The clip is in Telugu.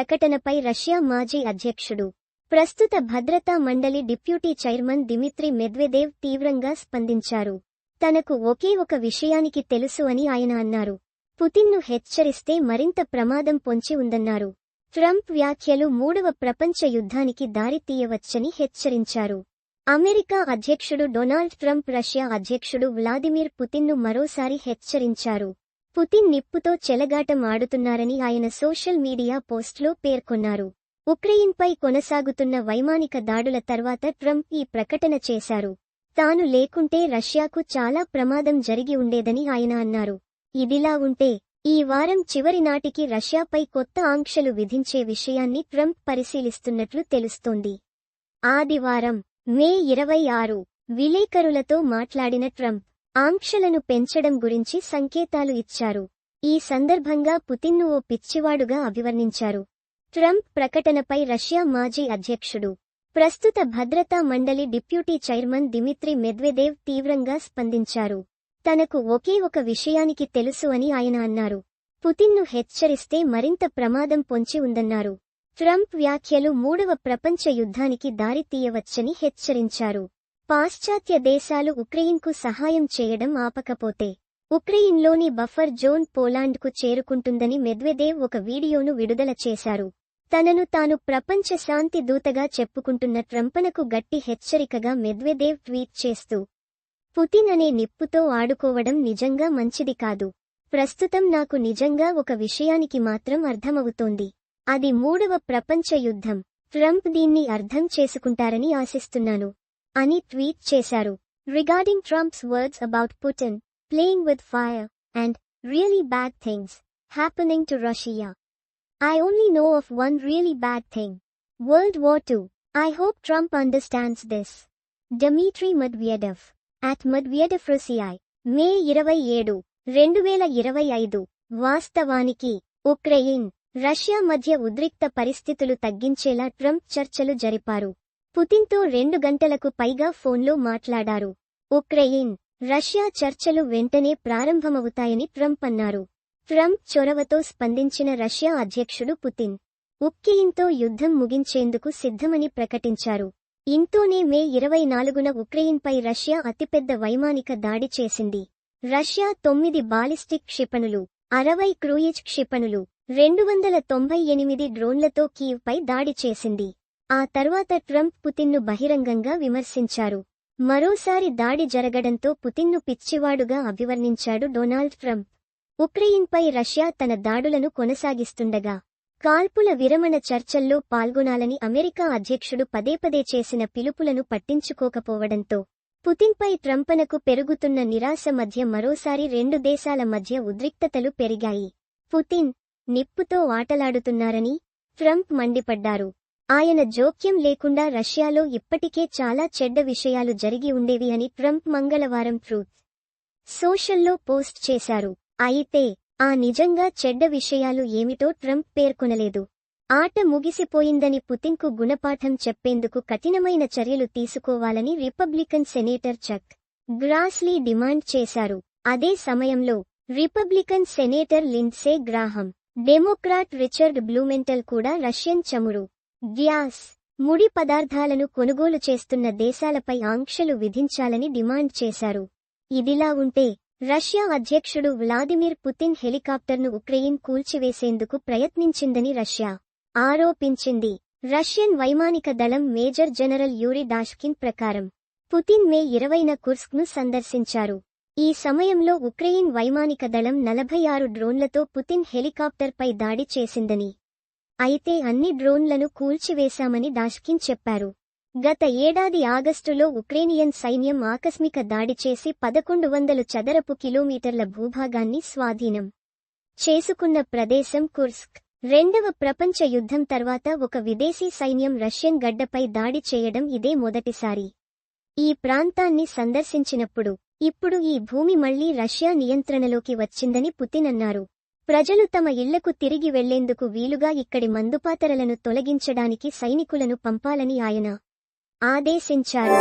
ప్రకటనపై రష్యా మాజీ అధ్యక్షుడు ప్రస్తుత భద్రతా మండలి డిప్యూటీ చైర్మన్ దిమిత్రి మెద్వెదేవ్ తీవ్రంగా స్పందించారు. తనకు ఒకే ఒక విషయానికి తెలుసు అని ఆయన అన్నారు. పుతిన్ను హెచ్చరిస్తే మరింత ప్రమాదం పొంచి ఉందన్నారు. ట్రంప్ వ్యాఖ్యలు మూడవ ప్రపంచ యుద్ధానికి దారితీయవచ్చని హెచ్చరించారు. అమెరికా అధ్యక్షుడు డొనాల్డ్ ట్రంప్ రష్యా అధ్యక్షుడు వ్లాదిమిర్ పుతిన్ను మరోసారి హెచ్చరించారు. పుతిన్ నిప్పుతో చెలగాటం ఆడుతున్నారని ఆయన సోషల్ మీడియా పోస్ట్లో పేర్కొన్నారు. ఉక్రెయిన్పై కొనసాగుతున్న వైమానిక దాడుల తర్వాత ట్రంప్ ఈ ప్రకటన చేశారు. తాను లేకుంటే రష్యాకు చాలా ప్రమాదం జరిగి ఉండేదని ఆయన అన్నారు. ఇదిలా ఉంటే ఈ వారం చివరి నాటికి రష్యాపై కొత్త ఆంక్షలు విధించే విషయాన్ని ట్రంప్ పరిశీలిస్తున్నట్లు తెలుస్తోంది. ఆదివారం మే ఇరవై ఆరు విలేకరులతో మాట్లాడిన ట్రంప్ ఆంక్షలను పెంచడం గురించి సంకేతాలు ఇచ్చారు. ఈ సందర్భంగా పుతిన్ను ఓ పిచ్చివాడుగా అభివర్ణించారు. ట్రంప్ ప్రకటనపై రష్యా మాజీ అధ్యక్షుడు ప్రస్తుత భద్రతా మండలి డిప్యూటీ చైర్మన్ దిమిత్రి మెద్వెదేవ్ తీవ్రంగా స్పందించారు. తనకు ఒకే ఒక విషయానికి తెలుసు అని ఆయన అన్నారు. పుతిన్ను హెచ్చరిస్తే మరింత ప్రమాదం పొంచి ఉందన్నారు. ట్రంప్ వ్యాఖ్యలు మూడవ ప్రపంచ యుద్ధానికి దారితీయవచ్చని హెచ్చరించారు. పాశ్చాత్య దేశాలు ఉక్రెయిన్కు సహాయం చేయడం ఆపకపోతే ఉక్రెయిన్లోని బఫర్ జోన్ పోలాండ్కు చేరుకుంటుందని మెద్వెదేవ్ ఒక వీడియోను విడుదల చేశారు. తనను తాను ప్రపంచ శాంతి దూతగా చెప్పుకుంటున్న ట్రంపనకు గట్టి హెచ్చరికగా మెద్వెదేవ్ ట్వీట్ చేస్తూ పుతిన్ అనే నిప్పుతో ఆడుకోవడం నిజంగా మంచిది కాదు. ప్రస్తుతం నాకు నిజంగా ఒక విషయానికి మాత్రం అర్థమవుతోంది. అది మూడవ ప్రపంచ యుద్ధం. ట్రంప్ దీన్ని అర్థం చేసుకుంటారని ఆశిస్తున్నాను. అని ట్వీట్ చేశారు. Regarding Trump's words about Putin playing with fire and really bad things happening to Russia I only know of one really bad thing world war two I hope Trump understands this Dmitry Medvedev. At Medvedev రసియాయ్ మే ఇరవై ఏడు రెండు వేల ఇరవై ఐదు వాస్తవానికి ఉక్రెయిన్ రష్యా మధ్య ఉద్రిక్త పరిస్థితులు తగ్గించేలా ట్రంప్ చర్చలు జరిపారు. పుతిన్తో రెండు గంటలకు పైగా ఫోన్లో మాట్లాడారు. ఉక్రెయిన్ రష్యా చర్చలు వెంటనే ప్రారంభమవుతాయని ట్రంప్ అన్నారు. ట్రంప్ చొరవతో స్పందించిన రష్యా అధ్యక్షుడు పుతిన్ ఉక్రెయిన్తో యుద్ధం ముగించేందుకు సిద్ధమని ప్రకటించారు. ఇంతోనే మే ఇరవై నాలుగున ఉక్రెయిన్పై రష్యా అతిపెద్ద వైమానిక దాడి చేసింది. రష్యా తొమ్మిది బాలిస్టిక్ క్షిపణులు అరవై క్రూయిజ్ క్షిపణులు రెండు వందల తొంభై ఎనిమిది డ్రోన్లతో కీవ్పై దాడి చేసింది. ఆ తర్వాత ట్రంప్ పుతిన్ను బహిరంగంగా విమర్శించారు. మరోసారి దాడి జరగడంతో పుతిన్ను పిచ్చివాడుగా అభివర్ణించాడు డొనాల్డ్ ట్రంప్. ఉక్రెయిన్పై రష్యా తన దాడులను కొనసాగిస్తుండగా కాల్పుల విరమణ చర్చల్లో పాల్గొనాలని అమెరికా అధ్యక్షుడు పదేపదే చేసిన పిలుపులను పట్టించుకోకపోవడంతో పుతిన్పై ట్రంపనకు పెరుగుతున్న నిరాశ మధ్య మరోసారి రెండు దేశాల మధ్య ఉద్రిక్తతలు పెరిగాయి. పుతిన్ నిప్పుతో ఆటలాడుతున్నారని ట్రంప్ మండిపడ్డారు. ఆయన జోక్యం లేకుండా రష్యాలో ఇప్పటికే చాలా చెడ్డ విషయాలు జరిగి ఉండేవి అని ట్రంప్ మంగళవారం ట్రూత్ సోషల్లో పోస్ట్ చేశారు. అయితే ఆ నిజంగా చెడ్డ విషయాలు ఏమిటో ట్రంప్ పేర్కొనలేదు. ఆట ముగిసిపోయిందని పుతిన్కు గుణపాఠం చెప్పేందుకు కఠినమైన చర్యలు తీసుకోవాలని Republican senator Chuck Grassley demand చేశారు. అదే సమయంలో Republican senator Lindsey Graham Democrat Richard Blumenthal కూడా రష్యన్ చమురు. గ్యాస్ ముడి పదార్థాలను కొనుగోలు చేస్తున్న దేశాలపై ఆంక్షలు విధించాలని డిమాండ్ చేశారు. ఇదిలా ఉంటే రష్యా అధ్యక్షుడు వ్లాదిమిర్ పుతిన్ హెలికాప్టర్ను ఉక్రెయిన్ కూల్చివేసేందుకు ప్రయత్నించిందని రష్యా ఆరోపించింది. రష్యన్ వైమానిక దళం మేజర్ జనరల్ యూరి డాష్కిన్ ప్రకారం పుతిన్ మే ఇరవైన కుర్స్క్ను సందర్శించారు. ఈ సమయంలో ఉక్రెయిన్ వైమానిక దళం నలభై ఆరు డ్రోన్లతో పుతిన్ హెలికాప్టర్పై దాడి చేసిందని అయితే అన్ని డ్రోన్లను కూల్చివేశామని దాష్కిన్ చెప్పారు. గత ఏడాది ఆగస్టులో ఉక్రేనియన్ సైన్యం ఆకస్మిక దాడి చేసి పదకొండు వందలు చదరపు కిలోమీటర్ల భూభాగాన్ని స్వాధీనం చేసుకున్న ప్రదేశం కుర్స్క్. రెండవ ప్రపంచ యుద్ధం తర్వాత ఒక విదేశీ సైన్యం రష్యన్ గడ్డపై దాడి చేయడం ఇదే మొదటిసారి. ఈ ప్రాంతాన్ని సందర్శించినప్పుడు ఇప్పుడు ఈ భూమి మళ్ళీ రష్యా నియంత్రణలోకి వచ్చిందని పుతిన్ అన్నారు. ప్రజలు తమ ఇళ్ళకు తిరిగి వెళ్ళేందుకు వీలుగా ఇక్కడి మందుపాతరలను తొలగించడానికి సైనికులను పంపాలని ఆయన ఆదేశించారు.